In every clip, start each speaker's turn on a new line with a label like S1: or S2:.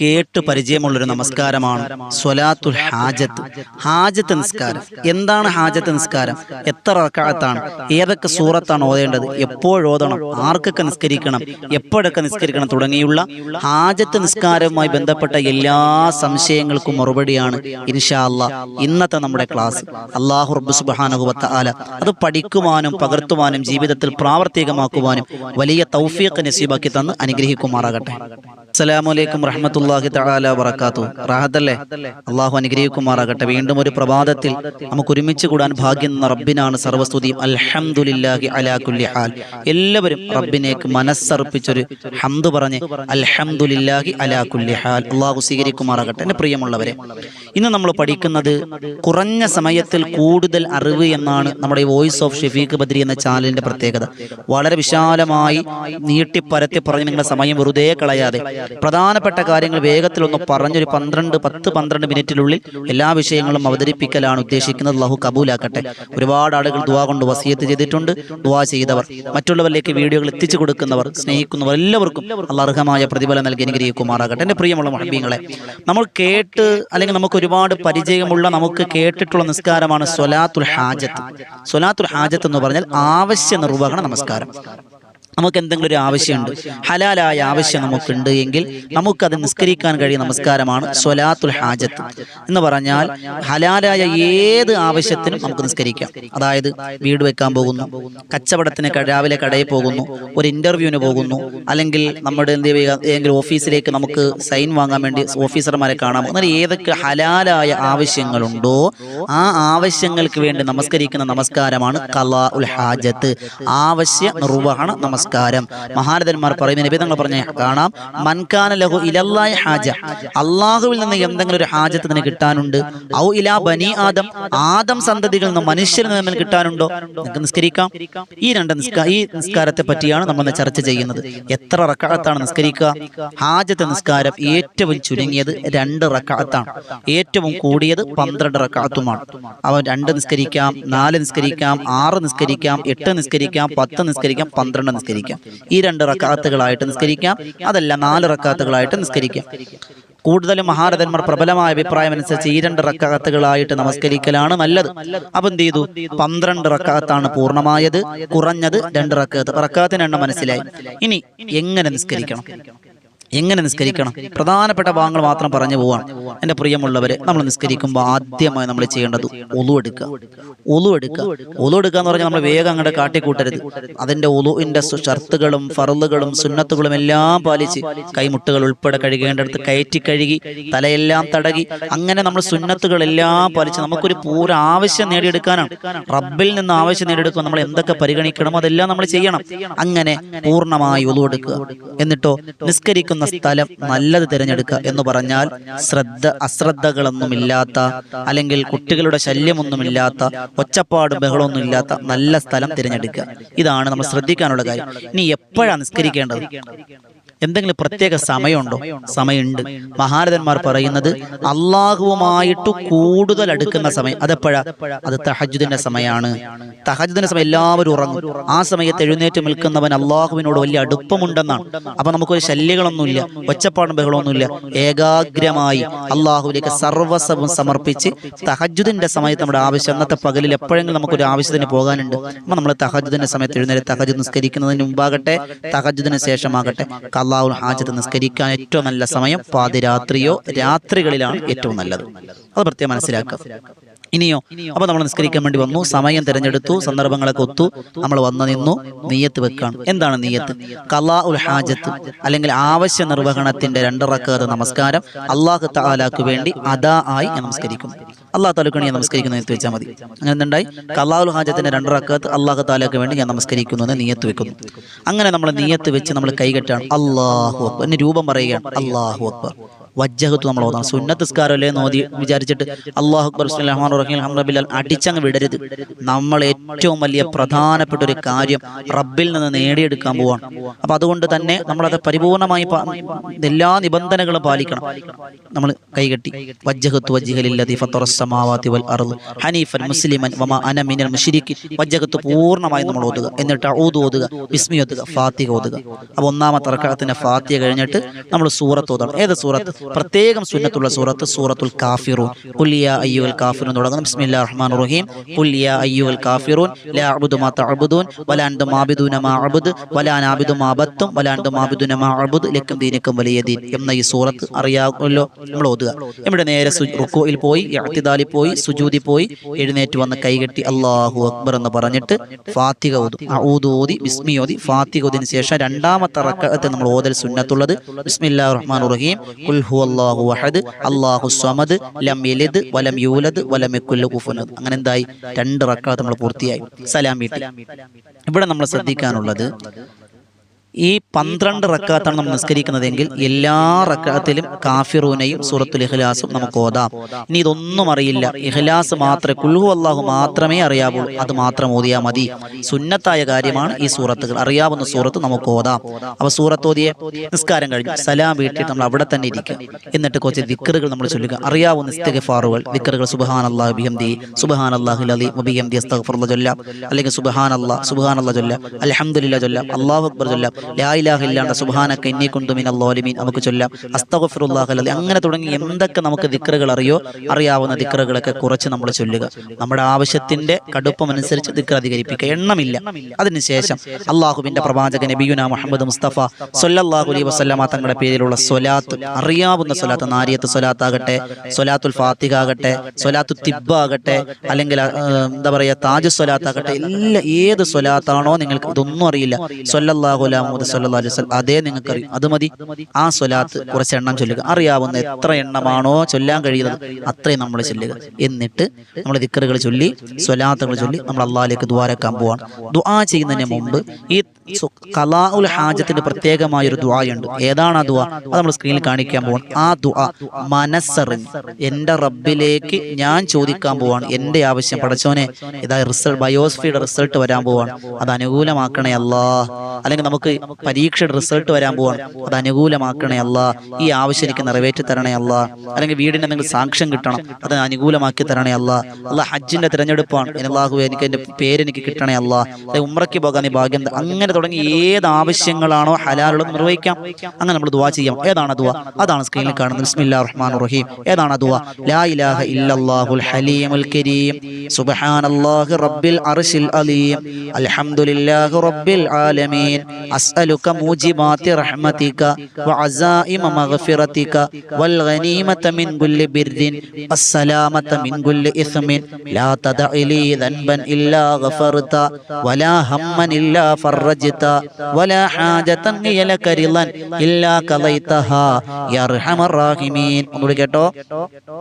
S1: കേട്ട് പരിചയമുള്ളൊരു നമസ്കാരമാണ് സ്വലാത്തുൽ ഹാജത്ത്. ഹാജത്ത്. നിസ്കാരം. എന്താണ് ഹാജത്ത് നിസ്കാരം? എത്ര റക്കാത്താണ്? ഏതൊക്കെ സൂറത്താണ് ഓതേണ്ടത്? എപ്പോഴോതണം ആർക്കൊക്കെ നിസ്കരിക്കണം? എപ്പോഴൊക്കെ നിസ്കരിക്കണം തുടങ്ങിയുള്ള ഹാജത്ത് നിസ്കാരവുമായി ബന്ധപ്പെട്ട എല്ലാ സംശയങ്ങൾക്കും മറുപടിയാണ് ഇൻഷാ അല്ലാ ഇന്നത്തെ നമ്മുടെ ക്ലാസ്. അള്ളാഹു റബ്ബ് ആല അത് പഠിക്കുവാനും പകർത്തുവാനും ജീവിതത്തിൽ പ്രാവർത്തികമാക്കുവാനും വലിയ തൗഫീഖ് നസീബാക്കി തന്ന് അനുഗ്രഹിക്കുമാറാകട്ടെ. അസ്സലാമു അലൈക്കും തആല അള്ളാഹു അനുഗ്രഹിക്കുമാറാകട്ടെ. വീണ്ടും ഒരു പ്രഭാതത്തിൽ നമുക്ക് ഒരുമിച്ച് കൂടാൻ ഭാഗ്യം എന്ന റബ്ബിനാണ് സർവസ്തുതിയും അൽഹംദുലില്ലാഹി അലാ കുല്ലി എല്ലാവരും റബ്ബിനേക്ക് മനസ്സർപ്പിച്ചൊരു ഹംദ് പറഞ്ഞ് അൽഹംദുലില്ലാഹി അലാ കുല്ലി ഹാൽ. അള്ളാഹു സ്വീകരിക്കുമാറാകട്ടെ. എന്റെ പ്രിയമുള്ളവരെ ഇന്ന് നമ്മൾ പഠിക്കുന്നത് കുറഞ്ഞ സമയത്തിൽ കൂടുതൽ അറിവ് എന്നാണ് നമ്മുടെ ഈ വോയിസ് ഓഫ് ഷെഫീഖ് ബദ്രി എന്ന ചാനലിന്റെ പ്രത്യേകത. വളരെ വിശാലമായി നീട്ടിപ്പരത്തി പറഞ്ഞ് നിങ്ങളുടെ സമയം വെറുതെ കളയാതെ പ്രധാനപ്പെട്ട കാര്യങ്ങൾ വേഗത്തിൽ ഒന്ന് പറഞ്ഞൊരു പന്ത്രണ്ട് പത്ത് പന്ത്രണ്ട് മിനിറ്റിനുള്ളിൽ എല്ലാ വിഷയങ്ങളും അവതരിപ്പിക്കലാണ് ഉദ്ദേശിക്കുന്നത്. ലഹു കബൂലാക്കട്ടെ. ഒരുപാട് ആളുകൾ ദുവാ കൊണ്ട് വസീയത്ത് ചെയ്തിട്ടുണ്ട്. ദുവാ ചെയ്തവർ. മറ്റുള്ളവരിലേക്ക് വീഡിയോകൾ എത്തിച്ചു കൊടുക്കുന്നവർ സ്നേഹിക്കുന്നവർ എല്ലാവർക്കും അർഹമായ പ്രതിഫലം നൽകി അനുഗ്രഹിക്കുമാറാകട്ടെ. എന്റെ പ്രിയമുള്ള മഹബീങ്ങളെ നമ്മൾ കേട്ട് അല്ലെങ്കിൽ നമുക്ക് ഒരുപാട് പരിചയമുള്ള നമുക്ക് കേട്ടിട്ടുള്ള നിസ്കാരമാണ് സൊലാത്തുൽ ഹാജത്ത്. സൊലാത്തുൽ ഹാജത്ത് എന്ന് പറഞ്ഞാൽ ആവശ്യ നിർവഹണ നമസ്കാരം. നമുക്ക് എന്തെങ്കിലും ഒരു ആവശ്യമുണ്ട്. ഹലാലായ ആവശ്യം നമുക്കുണ്ട് എങ്കിൽ നമുക്കത് നിസ്കരിക്കാൻ കഴിയുന്ന നമസ്കാരമാണ് സ്വലാത്തുൽ ഹാജത്ത്. എന്ന് പറഞ്ഞാൽ ഹലാലായ ഏത് ആവശ്യത്തിനും നമുക്ക് നിസ്കരിക്കാം. അതായത് വീട് വെക്കാൻ പോകുന്നു കച്ചവടത്തിന് രാവിലെ കടയിൽ പോകുന്നു ഒരു ഇന്റർവ്യൂവിന് പോകുന്നു അല്ലെങ്കിൽ നമ്മുടെ എന്ത് ഏതെങ്കിലും ഓഫീസിലേക്ക് നമുക്ക് സൈൻ വാങ്ങാൻ വേണ്ടി ഓഫീസർമാരെ കാണാം അങ്ങനെ ഏതൊക്കെ ഹലാലായ ആവശ്യങ്ങളുണ്ടോ ആ ആവശ്യങ്ങൾക്ക് വേണ്ടി നമസ്കരിക്കുന്ന നമസ്കാരമാണ് കലാ ഉൽ ഹാജത്ത്. ആവശ്യ നിർവഹണ നമസ്കാരം. മഹാരഥന്മാർ പറയുന്ന നിബിധങ്ങൾ പറഞ്ഞ കാണാം. മൻകാന ലഹു ഇലല്ലായ ഹാജ. അള്ളാഹുവിൽ നിന്ന് എന്തെങ്കിലും ഒരു ഹാജത്ത് കിട്ടാനുണ്ട്? ഔ ഇലാ ബനി ആദം. ആദം സന്തതികളിൽ നിന്ന് മനുഷ്യരിൽ നിന്ന് കിട്ടാനുണ്ടോ? നിങ്ങൾക്ക് നിസ്കരിക്കാം. ഈ രണ്ട് ഈ നിസ്കാരത്തെ പറ്റിയാണ് നമ്മൾ ചർച്ച ചെയ്യുന്നത്. എത്ര റക്കാത്താണ് നിസ്കരിക്കുക? ഹാജത്ത് നിസ്കാരം ഏറ്റവും ചുരുങ്ങിയത് രണ്ട് റക്കാത്താണ് ഏറ്റവും കൂടിയത് പന്ത്രണ്ട് റക്കാത്തുമാണ് അവൻ രണ്ട് നിസ്കരിക്കാം നാല് നിസ്കരിക്കാം ആറ് നിസ്കരിക്കാം എട്ട് നിസ്കരിക്കാം പത്ത് നിസ്കരിക്കാം പന്ത്രണ്ട് നിസ്കരിക്കാം. ഈ രണ്ട് റക്കാത്തുകളായിട്ട് നിസ്കരിക്കാം. അതല്ല നാല് റക്കാത്തുകളായിട്ട് നിസ്കരിക്കാം. കൂടുതലും മഹാരഥന്മാർ പ്രബലമായ അഭിപ്രായം അനുസരിച്ച് ഈ രണ്ട് റക്കാത്തുകളായിട്ട് നമസ്കരിക്കലാണ് നല്ലത്. അപ്പൊ എന്ത് ചെയ്തു? പന്ത്രണ്ട് റക്കാത്താണ് പൂർണമായത് കുറഞ്ഞത് രണ്ട് റക്കാത്ത്. റക്കാത്തിന് എണ്ണം മനസ്സിലായി. ഇനി എങ്ങനെ നിസ്കരിക്കണം? എങ്ങനെ നിസ്കരിക്കണം? പ്രധാനപ്പെട്ട ഭാഗങ്ങൾ മാത്രം പറഞ്ഞു പോവാണ്. എന്റെ പ്രിയമുള്ളവരെ നമ്മൾ നിസ്കരിക്കുമ്പോൾ ആദ്യമായി നമ്മൾ ചെയ്യേണ്ടത് ഒലു എടുക്കുക. ഒലു എടുക്കുക. ഒലു എടുക്കുക എന്ന് പറഞ്ഞാൽ നമ്മൾ വേഗം അങ്ങോട്ട് കാട്ടിക്കൂട്ടരുത്. അതിന്റെ ഒലുവിന്റെ ഷർത്തുകളും ഫറലുകളും സുന്നത്തുകളും എല്ലാം പാലിച്ച് കൈമുട്ടുകൾ ഉൾപ്പെടെ കഴുകേണ്ടടുത്ത് കയറ്റി കഴുകി തലയെല്ലാം തടകി അങ്ങനെ നമ്മൾ സുന്നത്തുകളെല്ലാം പാലിച്ച് നമുക്കൊരു പൂര ആവശ്യം നേടിയെടുക്കാനാണ്. റബ്ബിൽ നിന്ന് ആവശ്യം നേടിയെടുക്കുക നമ്മൾ എന്തൊക്കെ പരിഗണിക്കണം അതെല്ലാം നമ്മൾ ചെയ്യണം. അങ്ങനെ പൂർണമായി ഒലു എടുക്കുക. എന്നിട്ടോ നിസ്കരിക്കുന്ന. സ്ഥലം നല്ലത് തിരഞ്ഞെടുക്കുക എന്ന് പറഞ്ഞാൽ ശ്രദ്ധ അശ്രദ്ധകളൊന്നുമില്ലാത്ത അല്ലെങ്കിൽ കുട്ടികളുടെ ശല്യമൊന്നുമില്ലാത്ത ഒച്ചപ്പാട് ബഹളമൊന്നും ഇല്ലാത്ത നല്ല സ്ഥലം തിരഞ്ഞെടുക്കുക. ഇതാണ് നമ്മൾ ശ്രദ്ധിക്കാനുള്ള കാര്യം. ഇനി എപ്പോഴാണ് നിസ്കരിക്കേണ്ടത്? എന്തെങ്കിലും പ്രത്യേക സമയമുണ്ടോ? സമയമുണ്ട്? മഹാരഥന്മാർ പറയുന്നത് അള്ളാഹുവുമായിട്ട് കൂടുതൽ അടുക്കുന്ന സമയം. അതെപ്പോഴാ? അത് തഹജുദിന്റെ സമയമാണ്. തഹജുദിന്റെ സമയം എല്ലാവരും ഉറങ്ങും. ആ സമയത്ത് എഴുന്നേറ്റ് നിൽക്കുന്നവൻ അള്ളാഹുവിനോട് വലിയ അടുപ്പമുണ്ടെന്നാണ്. അപ്പൊ നമുക്കൊരു ശല്യങ്ങളൊന്നുമില്ല. ഒച്ചപ്പാടും ബഹളമൊന്നുമില്ല. ഏകാഗ്രമായി അള്ളാഹുവിലേക്ക് സർവസവും സമർപ്പിച്ച് തഹജുദിന്റെ സമയത്ത് നമ്മുടെ ആവശ്യം അന്നത്തെ പകലിൽ എപ്പോഴെങ്കിലും നമുക്കൊരു ആവശ്യത്തിന് പോകാനുണ്ട്. അപ്പൊ നമ്മൾ തഹജുദിന്റെ സമയത്ത് എഴുന്നേറ്റ് തഹജുദ് നിസ്കരിക്കുന്നതിന് മുമ്പാകട്ടെ തഹജുദിന് ശേഷമാകട്ടെ കല്ലാഹുൽ ഹാജത്ത് നിസ്കരിക്കാൻ ഏറ്റവും നല്ല സമയം പാതിരാത്രിയോ രാത്രികളിലാണ് ഏറ്റവും നല്ലത്. അത് പ്രത്യേകം മനസ്സിലാക്കുക. ഇനിയോ അപ്പൊ നമ്മൾ നിസ്കരിക്കാൻ വേണ്ടി വന്നു സമയം തിരഞ്ഞെടുത്തു സന്ദർഭങ്ങളൊക്കെ ഒത്തു നമ്മൾ വന്നു നിന്നു നീയത്ത് വെക്കാണ്. എന്താണ് നീയത്ത്? കലാ ഉൽ ഹാജത്ത് അല്ലെങ്കിൽ ആവശ്യ നിർവഹണത്തിന്റെ രണ്ടിറക്കാതെ നമസ്കാരം. അള്ളാഹു താലാക്ക് വേണ്ടി അദാ ആയി നമസ്കരിക്കുന്നു. നമസ്കരിക്കും അള്ളാഹു താലൂക്കാണ് ഞാൻ നമസ്കരിക്കുന്നത് എന്ന് വെച്ചാൽ മതി. അങ്ങനെ എന്തുണ്ടായി? കലാഉൽ ഹാജത്തിന്റെ രണ്ടറക്കത്ത് അള്ളാഹു താലാക്ക് വേണ്ടി ഞാൻ നമസ്കരിക്കുന്നു എന്ന് നീയത്ത് വെക്കുന്നു. അങ്ങനെ നമ്മൾ നീയത്ത് വെച്ച് നമ്മൾ കൈകെട്ടാണ് അള്ളാഹു അക്ബർ. എന്നെ രൂപം പറയുകയാണ് അള്ളാഹു അക്ബർ. വജ്ജഹത്ത് നമ്മൾ ഓതാണ് സുന്നത്ത് നിസ്കാരമല്ലേ നോതി വിചാരിച്ചിട്ട് അള്ളാഹു അക്ബർ റഹ്മാനിർ റഹീം അൽഹംദുലില്ലാഹ് അടിച്ചങ്ങ് വിടരുത്. നമ്മൾ ഏറ്റവും വലിയ പ്രധാനപ്പെട്ട ഒരു കാര്യം റബ്ബിൽ നിന്ന് നേടിയെടുക്കാൻ പോവാണ്. അപ്പൊ അതുകൊണ്ട് തന്നെ നമ്മളത് പരിപൂർണമായി എല്ലാ നിബന്ധനകളും പാലിക്കണം. നമ്മൾ കൈകെട്ടി. വജ്ജഹത്ത് വജ്ജിഹലില്ലതി വൽ ഹനീഫൻ മുസ്ലിമൻ അന മിനൽ വജ്ജഹത്ത് പൂർണമായി നമ്മൾ ഓതുക. എന്നിട്ട് ഊതു ഓതുക ബിസ്മി ഓതുക ഫാത്തിഹ ഓതുക. അപ്പൊ ഒന്നാമത്തെ റക്കാത്തിന്റെ ഫാത്തിഹ കഴിഞ്ഞിട്ട് നമ്മൾ സൂറത്ത് ഓതണം. ഏത് സൂറത്ത്? പ്രത്യേകം സുന്നത്തുള്ള സൂറത്ത് സൂറത്തുൽ കാഫിറൂൻ കുല്ലിയ അയ്യുൽ കാഫിറൂൻ തുടങ്ങുന്നു. ബിസ്മില്ലാ റഹ്മാൻ റഹീം. കുല്ലിയ അയ്യുൽ കാഫിറൂൻ. ലാ അബ്ദു മാ തഅ്ബുദൂൻ വലാ അൻതും ആബിദൂന മാ അഅ്ബുദു വലാ നാബിദു മാ അബത്തും വലാ അൻതും ആബിദൂന മാ അഅ്ബുദു ലക്കും ദീനക്കും വലിയ ദീൻ. എന്ന ഈ സൂറത്ത് അറിയാമല്ലോ? നമ്മൾ ഓതുക. നമ്മുടെ നേരെ റുക്കുയിൽ പോയി ഇഅ്തിദാലിൽ പോയി സുജൂദി പോയി എഴുന്നേറ്റ് വന്ന് കൈകെട്ടി അല്ലാഹു അക്ബർ എന്ന് പറഞ്ഞിട്ട് ഫാത്തിക ഓതും. അഊദു ഓതി ബിസ്മി ഓതി ഫാത്തിക ഓതിന് ശേഷം രണ്ടാമത്തെ റക്കത്തെ നമ്മൾ ഓതൽ സുന്നത്തുള്ളത്. ബിസ്മില്ലാഹിർ റഹ്മാനിർ റഹീം. സമദ് ലം വലം യൂലദ് വലം അങ്ങനെ എന്തായി? രണ്ട് റക്കാത്ത് നമ്മൾ പൂർത്തിയായി. സലാം വീട്ടി ഇവിടെ നമ്മൾ ശ്രദ്ധിക്കാനുള്ളത് ഈ പന്ത്രണ്ട് റക്കാത്താണ് നമ്മൾ നിസ്കരിക്കുന്നതെങ്കിൽ എല്ലാ റക്കാത്തിലും കാഫിറൂനയും സൂറത്തുൽ ഇഖ്ലാസും നമുക്ക് ഓതാം. ഇനി ഇതൊന്നും അറിയില്ല. ഇഖ്ലാസ് മാത്രമേ കുൽഹു അള്ളാഹു മാത്രമേ അറിയാവുള്ളൂ അത് മാത്രം ഓതിയാൽ മതി. സുന്നത്തായ കാര്യമാണ് ഈ സൂറത്തുകൾ. അറിയാവുന്ന സൂറത്ത് നമുക്ക് ഓതാം. അപ്പൊ സൂറത്ത് ഓതിയെ നിസ്കാരം കഴിഞ്ഞു. സലാം വീട്ടിൽ നമ്മൾ അവിടെ തന്നെ ഇരിക്കുക. എന്നിട്ട് കുറച്ച് ദിക്കറുകൾ നമ്മൾ ചൊല്ലുക. അറിയാവുന്ന ഇസ്തഗഫാറുകൾ ദിക്കറുകൾ സുബഹാൻ അള്ളാഹു ബിഹംദി. സുബഹാൻ അള്ളാഹു അലി വബിഹംദി അസ്തഗ്ഫിറുല്ലാഹ് ചൊല്ലാം. അല്ലെങ്കിൽ സുബഹാൻ അള്ളാഹ് സുബഹാൻ അള്ളാഹ് ചൊല്ലാം. അൽഹംദുലില്ലാഹ് ചൊല്ലാം. അള്ളാഹു അക്ബർ ചൊല്ലാം. നമുക്ക് ചൊല്ലാം അങ്ങനെ തുടങ്ങി എന്തൊക്കെ നമുക്ക് ദിക്കറുകൾ അറിയോ? അറിയാവുന്ന ദിക്കറുകളൊക്കെ കുറച്ച് നമ്മൾ ചൊല്ലുക. നമ്മുടെ ആവശ്യത്തിന്റെ കടുപ്പം അനുസരിച്ച് ദിക്കർ അധികരിപ്പിക്കുക. എണ്ണമില്ല. അതിനുശേഷം അള്ളാഹുബിന്റെ പ്രവാചക നബിയുന മുഹമ്മദ് മുസ്തഫ സൊല്ലാഹു അലൈ വസ്ലാമ തങ്ങളുടെ പേരിലുള്ള സ്വലാത്ത് അറിയാവുന്ന സ്വലാത്ത് നാരിയത്ത് സ്വലാത്താകട്ടെ സ്വലാത്തുൽ ഫാത്തിഹ ആകട്ടെ സ്വലാത്തു തിബ് ആകട്ടെ അല്ലെങ്കിൽ എന്താ പറയുക താജ് സ്വലാത്താകട്ടെ എല്ലാ ഏത് സ്വലാത്താണോ നിങ്ങൾക്ക് ഇതൊന്നും അറിയില്ല. സൊല്ലാഹു അലാ മുഹമ്മദ് അലൈഹി വസല്ലം അതേ നിങ്ങൾക്ക് അറിയും അത് മതി. ആ സ്വലാത്ത് കുറച്ച് എണ്ണം ചൊല്ലുക. അറിയാവുന്ന എത്ര എണ്ണമാണോ ചൊല്ലാൻ കഴിയുന്നത് അത്രയും നമ്മൾ ചൊല്ലുക. എന്നിട്ട് നമ്മൾ ദിക്കറുകൾ ചൊല്ലി സ്വലാത്തുകൾ ചൊല്ലി നമ്മൾ അള്ളാഹിലേക്ക് ദ്വാരക്കാൻ പോവാണ്. ദുആ ചെയ്യുന്നതിന് മുമ്പ് ഈ കലാ ഉൽ ഹാജത്തിന്റെ പ്രത്യേകമായ ഒരു ദുആയുണ്ട്. ഏതാണ് ആ ദുആ? അത് നമ്മൾ സ്ക്രീനിൽ കാണിക്കാൻ പോവാണ്. ആ ദുആ മനസ്സറിഞ്ഞ് എന്റെ റബ്ബിലേക്ക് ഞാൻ ചോദിക്കാൻ പോവാണ്. എന്റെ ആവശ്യം പടച്ചോനെ ഇതാ റിസൾട്ട് ബയോസ്ഫിയുടെ റിസൾട്ട് വരാൻ പോവാണ്. അത് അനുകൂലമാക്കണേ അല്ലാ അല്ലെങ്കിൽ നമുക്ക് പരീക്ഷയുടെ റിസൾട്ട് വരാൻ പോവാണ്. അത് അനുകൂലമാക്കണേ അല്ല. ഈ ആവശ്യം എനിക്ക് നിറവേറ്റി തരണേ അല്ല. അല്ലെങ്കിൽ വീടിന് എന്തെങ്കിലും സാക്ഷ്യം കിട്ടണം. അത് അനുകൂലമാക്കി തരണേ അല്ല. അല്ല ഹജ്ജിന്റെ തിരഞ്ഞെടുപ്പാണ്. അള്ളാഹു എനിക്ക് എന്റെ പേര് എനിക്ക് കിട്ടണേ അല്ല. അല്ലെങ്കിൽ ഉമ്രയ്ക്ക് പോകാൻ ഭാഗ്യം അങ്ങനെ തുടങ്ങി ഏത് ആവശ്യങ്ങളാണോ ഹലാലുള്ളത് നിർവഹിക്കാം. അങ്ങനെ നമ്മൾ ദുവാ ചെയ്യാം. ഏതാണ് ദുവാ? അതാണ് സ്ക്രീനിൽ കാണുന്നത്. ബിസ്മില്ലാ റഹ്മാൻ റഹീം. ഏതാണ് ദുവാ? ലാ ഇലാഹ ഇല്ലല്ലാഹുൽ ഹലീമുൽ കരീം. സുബ്ഹാനല്ലാഹി റബ്ബിൽ അർശിൽ അലീം. അൽഹംദുലില്ലാഹി റബ്ബിൽ ആലമീൻ. نسألك موجبات رحمتك وعزائم مغفرتك والغنيمة من كل برد والسلامة من كل إثم لا تدع لي ذنبا إلا غفرت ولا هما إلا فرجت ولا حاجة هي لك رضا إلا قضيتها يا أرحم الراحمين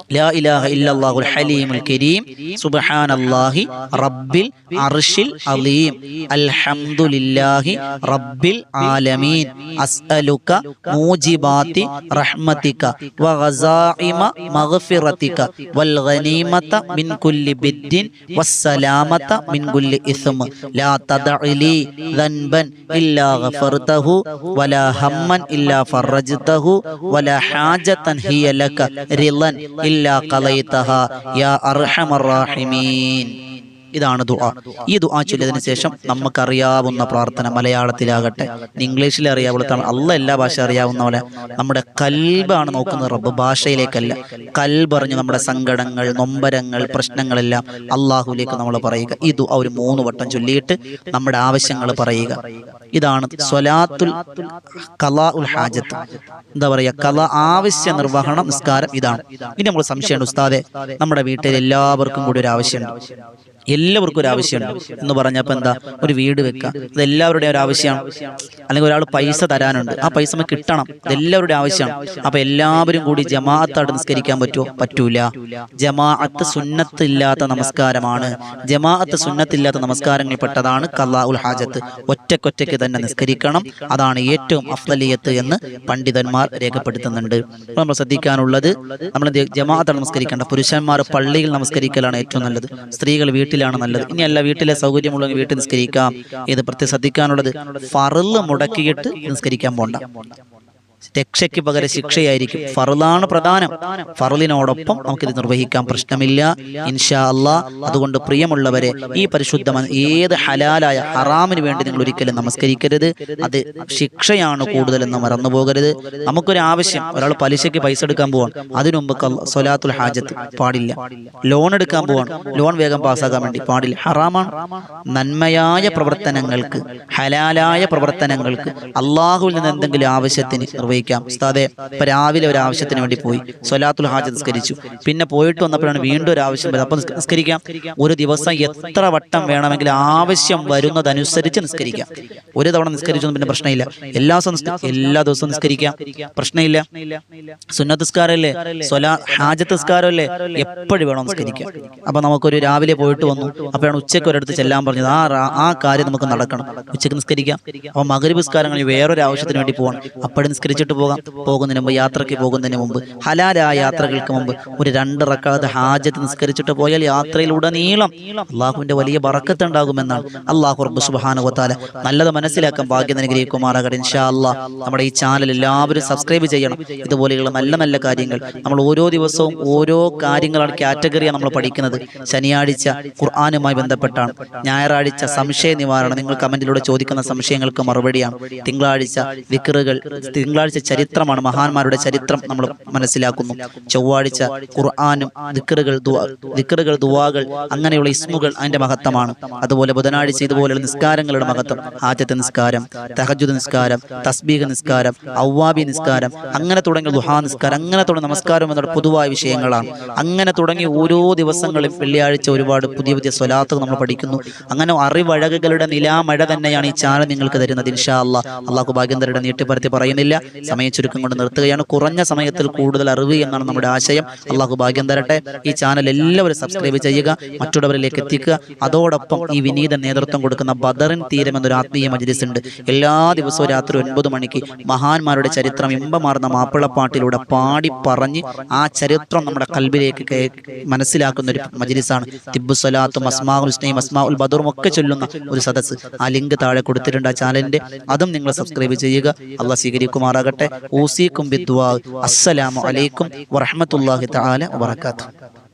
S1: لا إله إلا الله الحليم الكريم سبحان الله رب العرش العظيم الحمد لله رب العالمين أسألك موجبات رحمتك وغزائم مغفرتك والغنيمة من كل بد والسلامة من كل إثم لا تدع لي ذنبا إلا غفرته ولا هما إلا فرجته ولا حاجة هي لك رضا إلا قضيتها يا أرحم الراحمين ഇതാണ് ദുആ. ഈ ദുആ ചൊല്ലിയതിനു ശേഷം നമുക്കറിയാവുന്ന പ്രാർത്ഥന മലയാളത്തിലാകട്ടെ. ഇംഗ്ലീഷിൽ അറിയാവുന്ന അല്ല എല്ലാ ഭാഷ അറിയാവുന്ന പോലെ നമ്മുടെ കൽബാണ് നോക്കുന്നത് റബ്ബ് ഭാഷയിലേക്കല്ല. കൽബറിഞ്ഞ് നമ്മുടെ സങ്കടങ്ങൾ നൊമ്പരങ്ങൾ പ്രശ്നങ്ങളെല്ലാം അള്ളാഹുലേക്ക് നമ്മൾ പറയുക. ഈ ദുആ ഒരു മൂന്ന് വട്ടം ചൊല്ലിയിട്ട് നമ്മുടെ ആവശ്യങ്ങൾ പറയുക. ഇതാണ് സ്വലാത്തുൽ കലാ ഉൽ ഹാജത്ത്. എന്താ പറയുക? കല ആവശ്യ നിർവഹണം നിസ്കാരം ഇതാണ്. ഇനി നമ്മൾ സംശയമുണ്ട് ഉസ്താദെ. നമ്മുടെ വീട്ടിൽ എല്ലാവർക്കും കൂടി ഒരു ആവശ്യമുണ്ട്. എല്ലാവർക്കും ഒരു ആവശ്യമുണ്ട് എന്ന് പറഞ്ഞപ്പോൾ എന്താ? ഒരു വീട് വെക്കുക അത് എല്ലാവരുടെയും ഒരു ആവശ്യമാണ് അല്ലെങ്കിൽ ഒരാൾ പൈസ തരാനുണ്ട്. ആ പൈസ കിട്ടണം. അത് എല്ലാവരുടെയും ആവശ്യമാണ് അപ്പൊ എല്ലാവരും കൂടി ജമാഅത്തായിട്ട് നിസ്കരിക്കാൻ പറ്റുമോ പറ്റൂല. ജമാഅത്ത് സുന്നത്തില്ലാത്ത നമസ്കാരമാണ്. ജമാഅത്ത് സുന്നത്തില്ലാത്ത നമസ്കാരങ്ങളിൽ പെട്ടതാണ് കല്ലാ ഉൽ ഹാജത്ത്. ഒറ്റക്കൊറ്റയ്ക്ക് തന്നെ നിസ്കരിക്കണം. അതാണ് ഏറ്റവും അഫ്ലലിയത്ത് എന്ന് പണ്ഡിതന്മാർ രേഖപ്പെടുത്തുന്നുണ്ട്. നമ്മൾ ശ്രദ്ധിക്കാനുള്ളത് നമ്മൾ ജമാഅത്ത്? ജമാഅത്താണ് നമസ്കരിക്കേണ്ട പുരുഷന്മാർ പള്ളിയിൽ നമസ്കരിക്കലാണ് ഏറ്റവും നല്ലത്. സ്ത്രീകൾ വീട്ടിലാണ് നല്ലത്. ഇനിയല്ല വീട്ടിലെ സൗകര്യമുള്ള വീട്ടിൽ നിസ്കരിക്കാം. ഇത് പ്രത്യേക ശ്രദ്ധിക്കാനുള്ളത് ഫറൽ മുടക്കിയിട്ട് നിസ്കരിക്കാൻ പോണ്ട. രക്ഷയ്ക്ക് പകരം ശിക്ഷയായിരിക്കും. ഫറുലാണ് പ്രധാനം. ഫറുലിനോടൊപ്പം നമുക്കിത് നിർവഹിക്കാൻ പ്രശ്നമില്ല. ഇൻഷാ അള്ളാ അതുകൊണ്ട് പ്രിയമുള്ളവരെ ഈ പരിശുദ്ധ ഏത് ഹലാലായ ഹറാമിന് വേണ്ടി നിങ്ങൾ ഒരിക്കലും നമസ്കരിക്കരുത്. അത് ശിക്ഷയാണ് കൂടുതലെന്ന് മറന്നു പോകരുത് നമുക്കൊരു ആവശ്യം ഒരാൾ പലിശയ്ക്ക് പൈസ എടുക്കാൻ പോവാണ്. അതിനു മുമ്പ് സൊലാത്തുൽ ഹാജത്ത് പാടില്ല. ലോൺ എടുക്കാൻ പോവാണ്. ലോൺ വേഗം പാസ്സാക്കാൻ വേണ്ടി പാടില്ല. ഹറാമാണ്. നന്മയായ പ്രവർത്തനങ്ങൾക്ക് ഹലാലായ പ്രവർത്തനങ്ങൾക്ക് അള്ളാഹുവിൽ നിന്ന് എന്തെങ്കിലും ആവശ്യത്തിന് നിർവഹിക്കാം ഉസ്താദെ ഇപ്പം രാവിലെ ഒരു ആവശ്യത്തിന് വേണ്ടി പോയി. സൊലാത്തുൽ ഹാജ് നിസ്കരിച്ചു. പിന്നെ പോയിട്ട് വന്നപ്പോഴാണ് വീണ്ടും ഒരു ആവശ്യം വരുന്നത് അപ്പൊ നിസ്കരിക്കാം. ഒരു ദിവസം എത്ര വട്ടം വേണമെങ്കിലും ആവശ്യം വരുന്നതനുസരിച്ച് നിസ്കരിക്കാം. ഒരു തവണ നിസ്കരിച്ചു പിന്നെ പ്രശ്നമില്ല. എല്ലാ ദിവസവും എല്ലാ ദിവസവും നിസ്കരിക്കാം. പ്രശ്നമില്ല. സുന്നത്ത് സൊലാ ഹാജത്തിസ്കാരമല്ലേ എപ്പോഴും വേണം നിസ്കരിക്കാം അപ്പൊ നമുക്കൊരു രാവിലെ പോയിട്ട് വന്നു. അപ്പോഴാണ് ഉച്ചയ്ക്ക് ഒരിടത്ത് ചെല്ലാൻ പറഞ്ഞത്. ആ ആ കാര്യം നമുക്ക് നടക്കണം. ഉച്ചയ്ക്ക് നിസ്കരിക്കാം. അപ്പൊ മകരപുസ്കാരങ്ങളിൽ വേറൊരു ആവശ്യത്തിന് വേണ്ടി പോകണം അപ്പോഴും നിസ്കരിച്ചിട്ട് പോകാം. പോകുന്നതിന് മുമ്പ് യാത്രയ്ക്ക് പോകുന്നതിന് മുമ്പ് ഹലാലായ യാത്രകൾക്ക് മുമ്പ് ഒരു രണ്ട് റക്കാതെ ഹാജത്ത് നിസ്കരിച്ചിട്ട് പോയാൽ യാത്രയിലുടനീളം അള്ളാഹുവിന്റെ വലിയ വറക്കത്ത് ഉണ്ടാകുമെന്നാണ് അള്ളാഹു റബ്ബ് സുബാന വതആല നല്ലത് മനസ്സിലാക്കാൻ ഭാഗ്യം അനുഗ്രഹിക്കുമാറാകട്ടെ ഇൻഷാ നമ്മുടെ ഈ ചാനൽ എല്ലാവരും സബ്സ്ക്രൈബ് ചെയ്യണം. ഇതുപോലെയുള്ള നല്ല നല്ല കാര്യങ്ങൾ നമ്മൾ ഓരോ ദിവസവും ഓരോ കാര്യങ്ങളാണ് കാറ്റഗറിയാണ് നമ്മൾ പഠിക്കുന്നത്. ശനിയാഴ്ച ഖുർആാനുമായി ബന്ധപ്പെട്ടാണ്. ഞായറാഴ്ച സംശയ നിവാരണം. നിങ്ങൾ കമന്റിലൂടെ ചോദിക്കുന്ന സംശയങ്ങൾക്ക് മറുപടിയാണ്. തിങ്കളാഴ്ച വിക്റുകൾ തിങ്കളാഴ്ച ചരിത്രമാണ് മഹാന്മാരുടെ ചരിത്രം നമ്മൾ മനസ്സിലാക്കുന്നു. ചൊവ്വാഴ്ച ഖുർആാനും ദിക്കറുകൾ ദിക്കറുകൾ ദുവാകൾ അങ്ങനെയുള്ള ഇസ്മുകൾ അതിന്റെ മഹത്വമാണ്. അതുപോലെ ബുധനാഴ്ച ഇതുപോലെയുള്ള നിസ്കാരങ്ങളുടെ മഹത്വം. ആദ്യത്തെ നിസ്കാരം തഹജുദ് നിസ്കാരം തസ്ബീഹ് നിസ്കാരം ഔവാബി നിസ്കാരം അങ്ങനെ തുടങ്ങിയ ദുഹാ നിസ്കാരം അങ്ങനെ തുടങ്ങിയ നമസ്കാരം എന്നുള്ള പൊതുവായ വിഷയങ്ങളാണ്. അങ്ങനെ തുടങ്ങി ഓരോ ദിവസങ്ങളും വെള്ളിയാഴ്ച ഒരുപാട് പുതിയ പുതിയ സ്വലാത്തുകൾ നമ്മൾ പഠിക്കുന്നു. അങ്ങനെ അറിവഴകുകളുടെ നിലാമഴ തന്നെയാണ് ഈ ചാനൽ നിങ്ങൾക്ക് തരുന്നത് ഇൻഷാ അള്ളാഹ് അള്ളാഹു ഭാഗ്യം തരുടെ നീട്ടിപ്പരത്തി പറയുന്നില്ല. സമയ ചുരുക്കം കൊണ്ട് നിർത്തുകയാണ്. കുറഞ്ഞ സമയത്തിൽ കൂടുതൽ അറിവ് എന്നാണ് നമ്മുടെ ആശയം. അള്ളാഹു ഭാഗ്യം തരട്ടെ. ഈ ചാനൽ എല്ലാവരും സബ്സ്ക്രൈബ് ചെയ്യുക മറ്റുള്ളവരിലേക്ക് എത്തിക്കുക. അതോടൊപ്പം ഈ വിനീത നേതൃത്വം കൊടുക്കുന്ന ബദറിൻ തീരം എന്നൊരു ആത്മീയ മജ്ലിസ് ഉണ്ട്. എല്ലാ ദിവസവും രാത്രി ഒൻപത് മണിക്ക് മഹാന്മാരുടെ ചരിത്രം ഇമ്പമാർന്ന മാപ്പിളപ്പാട്ടിലൂടെ പാടി പറഞ്ഞ് ആ ചരിത്രം നമ്മുടെ കൽബിലേക്ക് മനസ്സിലാക്കുന്ന ഒരു മജ്ലിസാണ്. തിബ്ബു സലാത്തും അസ്മാഉൽ സ്നേഹം അസ്മാഉൽ ബദറും ഒക്കെ ചൊല്ലുന്ന ഒരു സദസ് ആ ലിങ്ക് താഴെ കൊടുത്തിട്ടുണ്ട് ആ ചാനലിന്റെ അതും നിങ്ങൾ സബ്സ്ക്രൈബ് ചെയ്യുക. അള്ളാഹ് സ്വീകരിക്കുമാറാകട്ടെ. ഊസിക്കും ബിദ്വാ അസ്സലാമു അലൈക്കും വറഹ്മത്തുള്ളാഹി തആല വബറകാതുഹു.